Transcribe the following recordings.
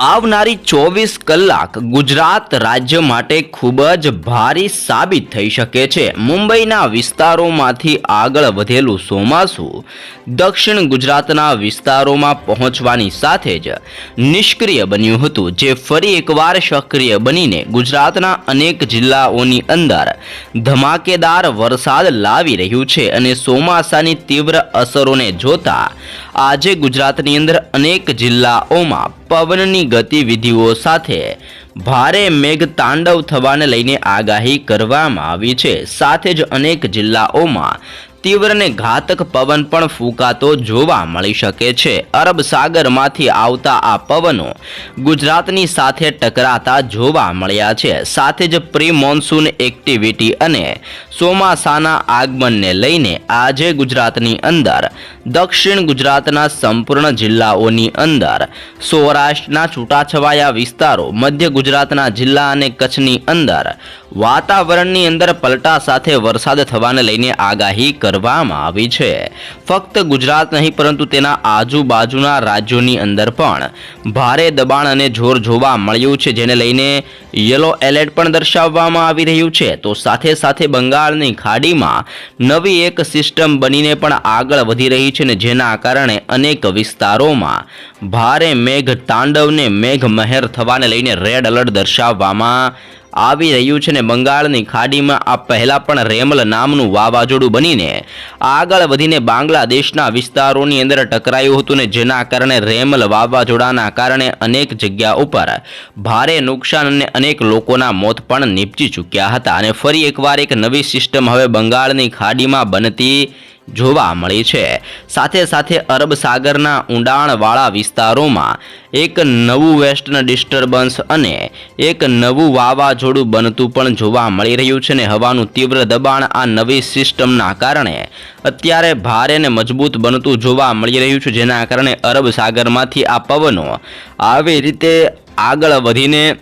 આવનારી ચોવીસ કલાક ગુજરાત રાજ્ય માટે ખૂબ જ ભારી સાબિત થઈ શકે છે. મુંબઈના વિસ્તારોમાંથી આગળ વધેલું ચોમાસું દક્ષિણ ગુજરાતના વિસ્તારોમાં પહોંચવાની સાથે જ નિષ્ક્રિય બન્યું હતું, જે ફરી એકવાર સક્રિય બનીને ગુજરાતના અનેક જિલ્લાઓની અંદર ધમાકેદાર વરસાદ લાવી રહ્યું છે અને ચોમાસાની તીવ્ર અસરોને જોતા આજે ગુજરાતની અંદર અનેક જિલ્લાઓમાં પવનની ગતિવિધિઓ સાથે ભારે મેઘ તાંડવ થવાને લઈને આગાહી કરવામાં આવી છે. સાથે જ અનેક જિલ્લાઓમાં તીવ્ર ને ઘાતક પવન પણ ફૂંકાતો જોવા મળી શકે છે. અરબ સાગરમાંથી આવતા આ પવનો ગુજરાતની સાથે ટકરાતા જોવા મળ્યા છે. સાથે જ પ્રી મોન્સૂન એક્ટિવિટી અને ચોમાસાના આગમનને લઈને આજે ગુજરાતની અંદર, દક્ષિણ ગુજરાતના સંપૂર્ણ જિલ્લાઓની અંદર સૌરાષ્ટ્રના છૂટાછવાયા વિસ્તારો, મધ્ય ગુજરાતના જિલ્લા અને કચ્છની અંદર વાતાવરણની અંદર પલટા સાથે વરસાદ થવાને લઈને આગાહી કરવામાં આવી છે. ફક્ત ગુજરાત નહીં, પરંતુ તેના આજુબાજુના રાજ્યોની અંદર પણ ભારે દબાણ અને જોર જોવા મળ્યું છે, જેને લઈને યલો એલર્ટ પણ દર્શાવવામાં આવી રહ્યું છે. તો સાથે સાથે બંગાળની ખાડીમાં નવી એક સિસ્ટમ બનીને પણ આગળ વધી રહી છે ને જેના કારણે અનેક વિસ્તારોમાં ભારે મેઘ તાંડવને મેઘ મહેર થવાને લઈને રેડ એલર્ટ દર્શાવવામાં આવી રહ્યું છે ને બંગાળની ખાડીમાં આ પહેલાં પણ રેમલ નામનું વાવાઝોડું બનીને આગળ વધીને બાંગ્લાદેશના વિસ્તારોની અંદર ટકરાયું હતું ને જેના કારણે રેમલ વાવાઝોડાના કારણે અનેક જગ્યા ઉપર ભારે નુકસાન અને અનેક લોકોના મોત પણ નીપજી ચૂક્યા હતા. અને ફરી એકવાર એક નવી સિસ્ટમ હવે બંગાળની ખાડીમાં બનતી જોવા મળી છે. સાથે સાથે અરબ સાગરના ઊંડાણવાળા વિસ્તારોમાં એક નવું વેસ્ટર્ન ડિસ્ટર્બન્સ અને એક નવું વાવાઝોડું બનતું પણ જોવા મળી રહ્યું છે ને હવાનું તીવ્ર દબાણ આ નવી સિસ્ટમના કારણે અત્યારે ભારે ને મજબૂત બનતું જોવા મળી રહ્યું છે. જેના કારણે અરબ સાગરમાંથી આ પવનો આવી રીતે આગળ વધીને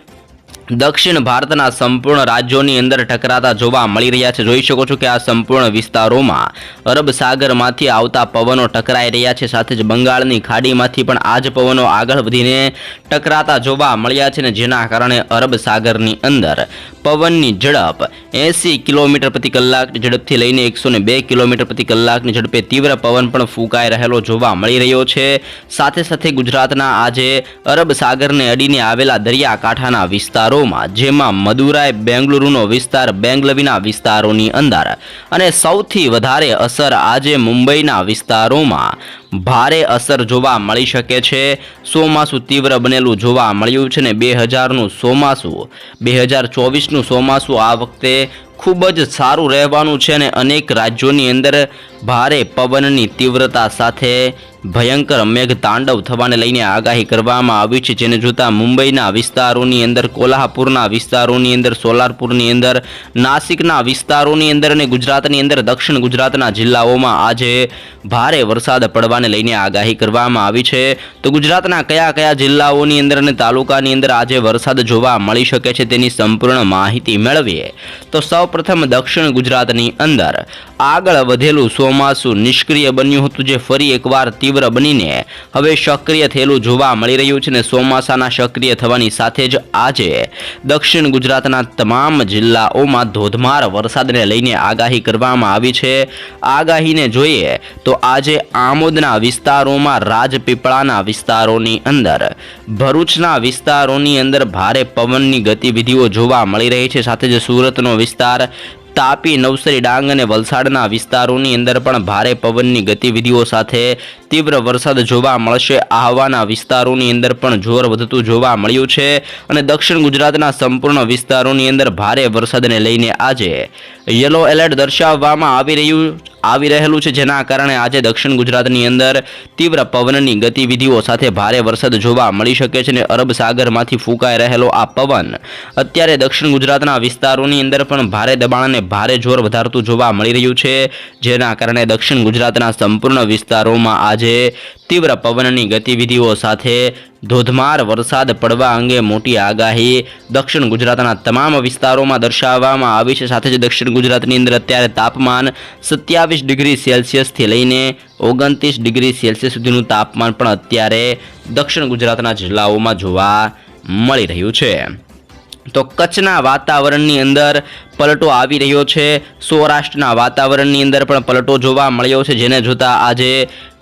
દક્ષિણ ભારતના સંપૂર્ણ રાજ્યોની અંદર ટકરાતા જોવા મળી રહ્યા છે. જોઈ શકો છો કે આ સંપૂર્ણ વિસ્તારોમાં અરબ સાગરમાંથી આવતા પવનો ટકરાઈ રહ્યા છે. સાથે જ બંગાળની ખાડીમાંથી પણ આ જ પવનો આગળ વધીને ટકરાતા જોવા મળ્યા છે ને જેના કારણે અરબ સાગરની અંદર પવનની ઝડપ. એંસી કિલોમીટર પ્રતિ કલાકની ઝડપથી લઈને એકસો બે કિલોમીટર પ્રતિ કલાકની ઝડપે તીવ્ર પવન પણ ફૂંકાઈ રહેલો જોવા મળી રહ્યો છે. સાથે સાથે ગુજરાતના આજે અરબ સાગરને અડીને આવેલા દરિયાકાંઠાના વિસ્તારોમાં, જેમાં મદુરાઈ, બેંગલુરુનો વિસ્તાર, બેંગલવીના વિસ્તારોની અંદર. અને સૌથી વધારે અસર આજે મુંબઈના વિસ્તારોમાં ભારે અસર જોવા મળી શકે છે. ચોમાસું તીવ્ર બનેલું જોવા મળ્યું છે ને બે હજારનું ચોમાસું. બે હજાર ચોવીસનું ચોમાસું આ વખતે ખૂબ જ સારું રહેવાનું છે અને અનેક રાજ્યોની અંદર ભારે પવનની તીવ્રતા સાથે ભયંકર મેઘ તાંડવ થવાને લઈને આગાહી કરવામાં આવી છે. જેને જોતા મુંબઈના વિસ્તારોની અંદર, કોલ્હાપુરના વિસ્તારોની અંદર, સોલારપુરની અંદર, નાસિકના વિસ્તારોની અંદર અને ગુજરાતની અંદર, દક્ષિણ ગુજરાતના જિલ્લાઓમાં આજે ભારે વરસાદ પડવાને લઈને આગાહી કરવામાં આવી છે. તો ગુજરાતના કયા કયા જિલ્લાઓની અંદર અને તાલુકાની અંદર આજે વરસાદ જોવા મળી શકે છે તેની સંપૂર્ણ માહિતી મેળવીએ. તો સૌપ્રથમ દક્ષિણ ગુજરાતની અંદર આગળ વધેલું ચોમાસું નિષ્ક્રિય બન્યું હતું જે ફરી એકવાર તીવ્ર બનીને હવે સક્રિય થયેલું જોવા મળી રહ્યું છે ને ચોમાસાના સક્રિય થવાની સાથે જ આજે દક્ષિણ ગુજરાતના તમામ જિલ્લાઓમાં ધોધમાર વરસાદને લઈને આગાહી કરવામાં આવી છે. આગાહીને જોઈએ તો આજે આમોદના વિસ્તારોમાં રાજપીપળાના વિસ્તારોની અંદર, ભરૂચના વિસ્તારોની અંદર ભારે પવનની ગતિવિધિઓ જોવા મળી રહી છે. સાથે જ સુરતનો વિસ્તાર તાપી, નવસારી, ડાંગ અને વલસાડના વિસ્તારોની અંદર પણ ભારે પવનની ગતિવિધિઓ સાથે તીવ્ર વરસાદ જોવા મળશે. આહવાના વિસ્તારોની અંદર પણ જોર વધતું જોવા મળ્યું છે અને દક્ષિણ ગુજરાતના સંપૂર્ણ વિસ્તારોની અંદર ભારે વરસાદને લઈને આજે યલો એલર્ટ દર્શાવવામાં આવી રહ્યું, આવી રહેલું છે, જેના કારણે આજે દક્ષિણ ગુજરાતની અંદર તીવ્ર પવનની ગતિવિધિઓ સાથે ભારે વરસાદ જોવા મળી શકે છે અને અરબ સાગરમાંથી ફૂંકાઈ રહેલો આ પવન અત્યારે દક્ષિણ ગુજરાતના વિસ્તારોની અંદર પણ ભારે દબાણ અને ભારે જોર વધારતું જોવા મળી રહ્યું છે. જેના કારણે દક્ષિણ ગુજરાતના સંપૂર્ણ વિસ્તારોમાં આજે તીવ્ર પવનની ગતિવિધિઓ સાથે ધોધમાર વરસાદ પડવા અંગે મોટી આગાહી દક્ષિણ ગુજરાતના તમામ વિસ્તારોમાં દર્શાવવામાં આવી છે. સાથે જ દક્ષિણ ગુજરાતની અંદર અત્યારે તાપમાન સત્યાવીસ ડિગ્રી સેલ્સિયસથી લઈને ઓગણત્રીસ ડિગ્રી સેલ્સિયસ સુધીનું તાપમાન પણ અત્યારે દક્ષિણ ગુજરાતના જિલ્લાઓમાં જોવા મળી રહ્યું છે. તો કચ્છના વાતાવરણની અંદર પલટો આવી રહ્યો છે. સૌરાષ્ટ્રના વાતાવરણની અંદર પણ પલટો જોવા મળ્યો છે, જેને જોતા આજે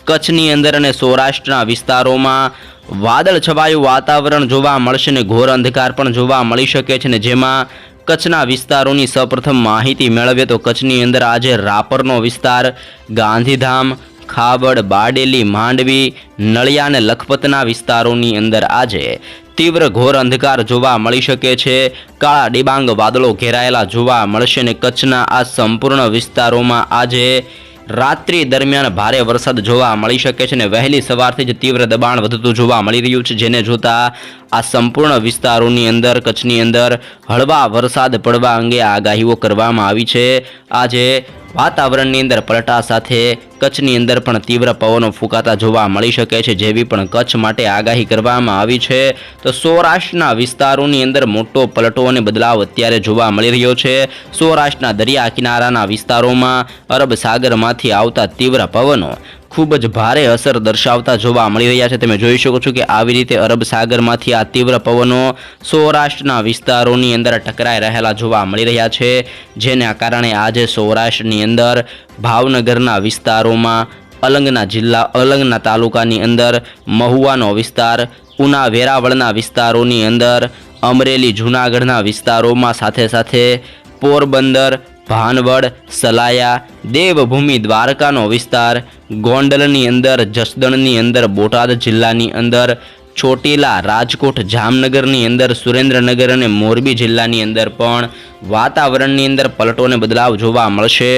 કચ્છની અંદર અને સૌરાષ્ટ્રના વિસ્તારોમાં વાદળ છવાયું વાતાવરણ જોવા મળશે ને ઘોર અંધકાર પણ જોવા મળી શકે છે ને જેમાં કચ્છના વિસ્તારોની સૌપ્રથમ માહિતી મેળવીએ તો કચ્છની અંદર આજે રાપરનો વિસ્તાર, ગાંધીધામ ખાબડ બાડેલી માંડવી, નળિયા અને લખપતના વિસ્તારોની અંદર આજે તીવ્ર ઘોર અંધકાર જોવા મળી શકે છે. કાળા ડિબાંગ વાદળો ઘેરાયેલા જોવા મળશે અને કચ્છના આ સંપૂર્ણ વિસ્તારોમાં આજે રાત્રિ દરમિયાન ભારે વરસાદ જોવા મળી શકે છે અને વહેલી સવારથી જ તીવ્ર દબાણ વધતું જોવા મળી રહ્યું છે. જેને જોતા આ સંપૂર્ણ વિસ્તારોની અંદર, કચ્છની અંદર હળવા વરસાદ પડવા અંગે આગાહીઓ કરવામાં આવી છે. આજે વાતાવરણની અંદર પલટા સાથે કચ્છની અંદર પણ તીવ્ર પવનો ફૂંકાતા જોવા મળી શકે છે, જેવી પણ કચ્છ માટે આગાહી કરવામાં આવી છે. તો સૌરાષ્ટ્રના વિસ્તારોની અંદર મોટો પલટો અને બદલાવ અત્યારે જોવા મળી રહ્યો છે. સૌરાષ્ટ્રના દરિયા કિનારાના વિસ્તારોમાં અરબ સાગરમાંથી આવતા તીવ્ર પવનો ખૂબ જ ભારે અસર દર્શાવતા જોવા મળી રહ્યા છે. તમે જોઈ શકો છો કે આવી રીતે અરબ સાગરમાંથી આ તીવ્ર પવનો સૌરાષ્ટ્રના વિસ્તારોની અંદર ટકરાઈ રહેલા જોવા મળી રહ્યા છે, જેના કારણે આજે સૌરાષ્ટ્રની અંદર ભાવનગરના વિસ્તારોમાં, અલંગના જિલ્લા, અલંગના તાલુકાની અંદર મહુવાનો વિસ્તાર, ઉના વેરાવળના વિસ્તારોની અંદર, અમરેલી જૂનાગઢના વિસ્તારોમાં સાથે સાથે પોરબંદર ભાનવડ સલાયા દેવભૂમિ દ્વારકાનો વિસ્તાર ગોંડલની અંદર જસદણની અંદર બોટાદ જિલ્લાની અંદર ચોટીલા, રાજકોટ, જામનગરની અંદર, સુરેન્દ્રનગર અને મોરબી જિલ્લાની અંદર પણ વાતાવરણની અંદર પલટોને બદલાવ જોવા મળશે.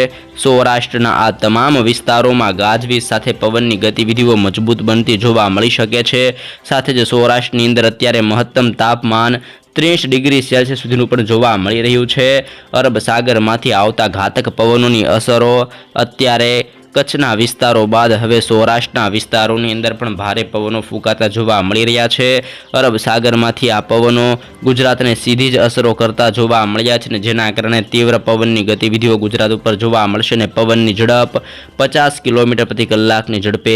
સૌરાષ્ટ્રના આ તમામ વિસ્તારોમાં ગાજવીજ સાથે પવનની ગતિવિધિઓ મજબૂત બનતી જોવા મળી શકે છે. સાથે જ સૌરાષ્ટ્રની અંદર અત્યારે મહત્તમ તાપમાન ત્રીસ ડિગ્રી સેલ્સિયસ સુધીનું પણ જોવા મળી રહ્યું છે. અરબ સાગરમાંથી આવતા ઘાતક પવનોની અસરો અત્યારે કચ્છના વિસ્તારો બાદ હવે સૌરાષ્ટ્રના વિસ્તારોની અંદર પણ ભારે પવનો ફૂંકાતા જોવા મળી રહ્યા છે. અરબ સાગરમાંથી આ પવનો ગુજરાતને સીધી જ અસરો કરતા જોવા મળ્યા છે જેના કારણે તીવ્ર પવનની ગતિવિધિઓ ગુજરાત ઉપર જોવા મળશે ને પવનની ઝડપ પચાસ કિલોમીટર પ્રતિ કલાકની ઝડપે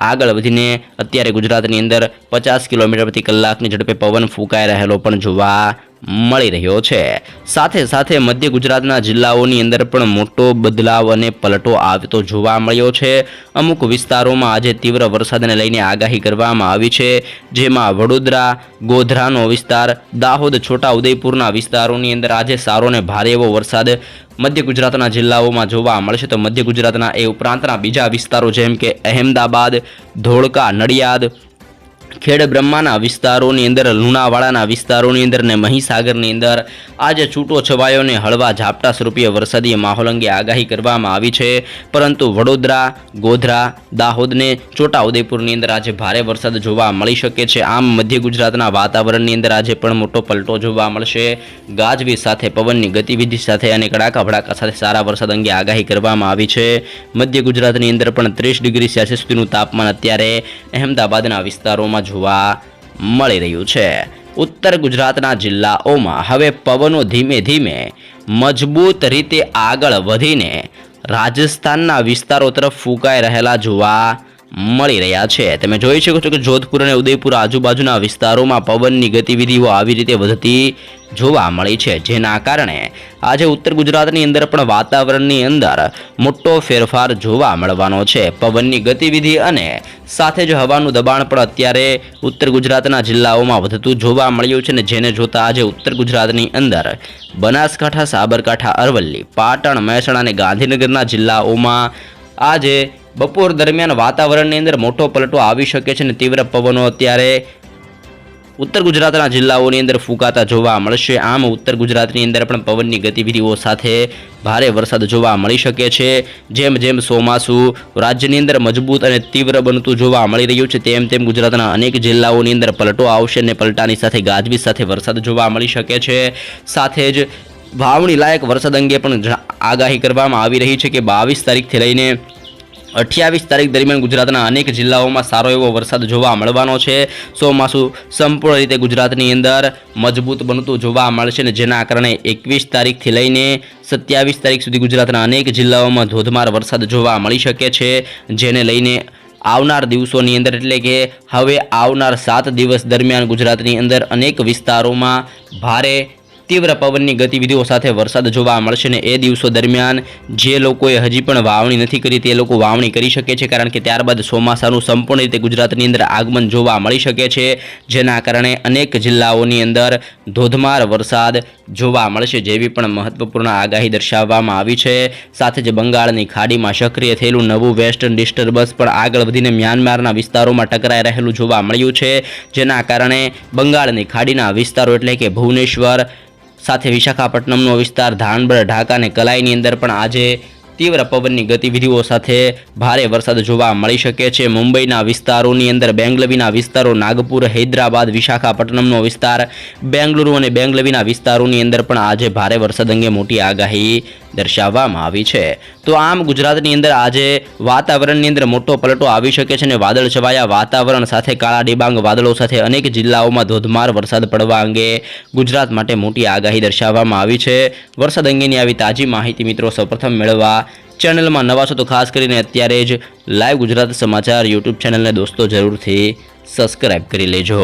આગળ વધીને અત્યારે ગુજરાતની અંદર પચાસ કિલોમીટર પ્રતિ કલાકની ઝડપે પવન ફૂંકાઈ રહેલો પણ જોવા મળી રહ્યો છે. સાથે સાથે મધ્ય ગુજરાતના જિલ્લાઓની અંદર પણ મોટો બદલાવ અને પલટો આવતો જોવા મળ્યો છે. અમુક વિસ્તારોમાં આજે તીવ્ર વરસાદને લઈને આગાહી કરવામાં આવી છે. જેમાં વડોદરા, ગોધરાનો વિસ્તાર, દાહોદ છોટા ઉદયપુરના વિસ્તારોની અંદર આજે સારો ને ભારે એવો વરસાદ મધ્ય ગુજરાતના જિલ્લાઓમાં જોવા મળશે. તો મધ્ય ગુજરાતના એ ઉપરાંતના બીજા વિસ્તારો જેમ કે અહેમદાબાદ, ધોળકા, નડિયાદ ખેડ બ્રહ્માના વિસ્તારોની અંદર, લુણાવાડાના વિસ્તારોની અંદર ને મહીસાગરની અંદર આજે છૂટો છવાયો ને હળવા ઝાપટા સ્વરૂપીય વરસાદી માહોલ અંગે આગાહી કરવામાં આવી છે. પરંતુ વડોદરા, ગોધરા દાહોદને છોટા અંદર આજે ભારે વરસાદ જોવા મળી શકે છે. આમ મધ્ય ગુજરાતના વાતાવરણની અંદર આજે પણ મોટો પલટો જોવા મળશે. ગાજવીજ સાથે, પવનની ગતિવિધિ સાથે અને કડાકા ભડાકા સાથે સારા વરસાદ અંગે આગાહી કરવામાં આવી છે. મધ્ય ગુજરાતની અંદર પણ ત્રીસ ડિગ્રી સેલ્સિયસ સુધીનું તાપમાન અત્યારે અહેમદાબાદના વિસ્તારોમાં જોવા મળી રહ્યું છે. ઉત્તર ગુજરાતના જિલ્લાઓમાં હવે પવનો ધીમે ધીમે મજબૂત રીતે આગળ વધીને રાજસ્થાનના વિસ્તારો તરફ ફૂંકાઈ રહેલા જોવા મળી રહ્યા છે. તમે જોઈ શકો છો કે જોધપુર અને ઉદયપુર આજુબાજુના વિસ્તારોમાં પવનની ગતિવિધિઓ આવી રીતે વધતી જોવા મળી છે. જેના કારણે આજે ઉત્તર ગુજરાતની અંદર પણ વાતાવરણની અંદર મોટો ફેરફાર જોવા મળવાનો છે. પવનની ગતિવિધિ અને સાથે જ હવાનું દબાણ પણ અત્યારે ઉત્તર ગુજરાતના જિલ્લાઓમાં વધતું જોવા મળ્યું છે ને જેને જોતા આજે ઉત્તર ગુજરાતની અંદર બનાસકાંઠા, સાબરકાંઠા, અરવલ્લી, પાટણ, મહેસાણા અને ગાંધીનગરના જિલ્લાઓમાં આજે બપોર દરમિયાન વાતાવરણની અંદર મોટો પલટો આવી શકે છે અને તીવ્ર પવનો અત્યારે ઉત્તર ગુજરાતના જિલ્લાઓની અંદર ફૂંકાતા જોવા મળશે. આમ ઉત્તર ગુજરાતની અંદર પણ પવનની ગતિવિધિઓ સાથે ભારે વરસાદ જોવા મળી શકે છે. જેમ જેમ ચોમાસું રાજ્યની અંદર મજબૂત અને તીવ્ર બનતું જોવા મળી રહ્યું છે, તેમ તેમ ગુજરાતના અનેક જિલ્લાઓની અંદર પલટો આવશે અને પલટાની સાથે ગાજવીજ સાથે વરસાદ જોવા મળી શકે છે. સાથે જ વાવણી લાયક વરસાદ અંગે પણ આગાહી કરવામાં આવી રહી છે કે બાવીસ તારીખથી લઈને અઠ્યાવીસ તારીખ દરમિયાન ગુજરાતના અનેક જિલ્લાઓમાં સારો એવો વરસાદ જોવા મળવાનો છે. ચોમાસું સંપૂર્ણ રીતે ગુજરાતની અંદર મજબૂત બનતું જોવા મળશે ને જેના કારણે એકવીસ તારીખથી લઈને સત્યાવીસ તારીખ સુધી ગુજરાતના અનેક જિલ્લાઓમાં ધોધમાર વરસાદ જોવા મળી શકે છે. જેને લઈને આવનાર દિવસોની અંદર એટલે કે હવે આવનાર સાત દિવસ દરમિયાન ગુજરાતની અંદર અનેક વિસ્તારોમાં ભારે તીવ્ર પવનની ગતિવિધિઓ સાથે વરસાદ જોવા મળશે ને એ દિવસો દરમિયાન જે લોકોએ હજી પણ વાવણી નથી કરી તે લોકો વાવણી કરી શકે છે, કારણ કે ત્યારબાદ ચોમાસાનું સંપૂર્ણ રીતે ગુજરાતની અંદર આગમન જોવા મળી શકે છે, જેના કારણે અનેક જિલ્લાઓની અંદર ધોધમાર વરસાદ જોવા મળશે જેવી પણ મહત્વપૂર્ણ આગાહી દર્શાવવામાં આવી છે. સાથે જ બંગાળની ખાડીમાં સક્રિય થયેલું નવું વેસ્ટર્ન ડિસ્ટર્બન્સ પણ આગળ વધીને મ્યાનમારના વિસ્તારોમાં ટકરાઈ રહેલું જોવા મળ્યું છે, જેના કારણે બંગાળની ખાડીના વિસ્તારો એટલે કે ભુવનેશ્વર સાથે વિશાખાપટ્ટનમનો વિસ્તાર ધાનબડ ઢાકા અને કલાઈની અંદર પણ આજે તીવ્ર પવનની ગતિવિધિઓ સાથે ભારે વરસાદ જોવા મળી શકે છે. મુંબઈના વિસ્તારોની અંદર બેંગલવીના વિસ્તારો, નાગપુર, હૈદરાબાદ, વિશાખાપટ્ટનમનો વિસ્તાર, બેંગલુરુ અને બેંગલવીના વિસ્તારોની અંદર પણ આજે ભારે વરસાદ અંગે મોટી આગાહી દર્શાવવામાં આવી છે. તો આમ ગુજરાતની અંદર આજે વાતાવરણની અંદર મોટો પલટો આવી શકે છે અને વાદળ છવાયા વાતાવરણ સાથે, કાળા ડિબાંગ વાદળો સાથે અનેક જિલ્લાઓમાં ધોધમાર વરસાદ પડવા અંગે ગુજરાત માટે મોટી આગાહી દર્શાવવામાં આવી છે. વરસાદ અંગેની આવી તાજી માહિતી મિત્રો સૌપ્રથમ મેળવવા ચેનલમાં નવા છો તો ખાસ કરીને અત્યારે જ લાઈવ ગુજરાત સમાચાર યુટ્યુબ ચેનલને દોસ્તો જરૂરથી સબસ્ક્રાઈબ કરી લેજો.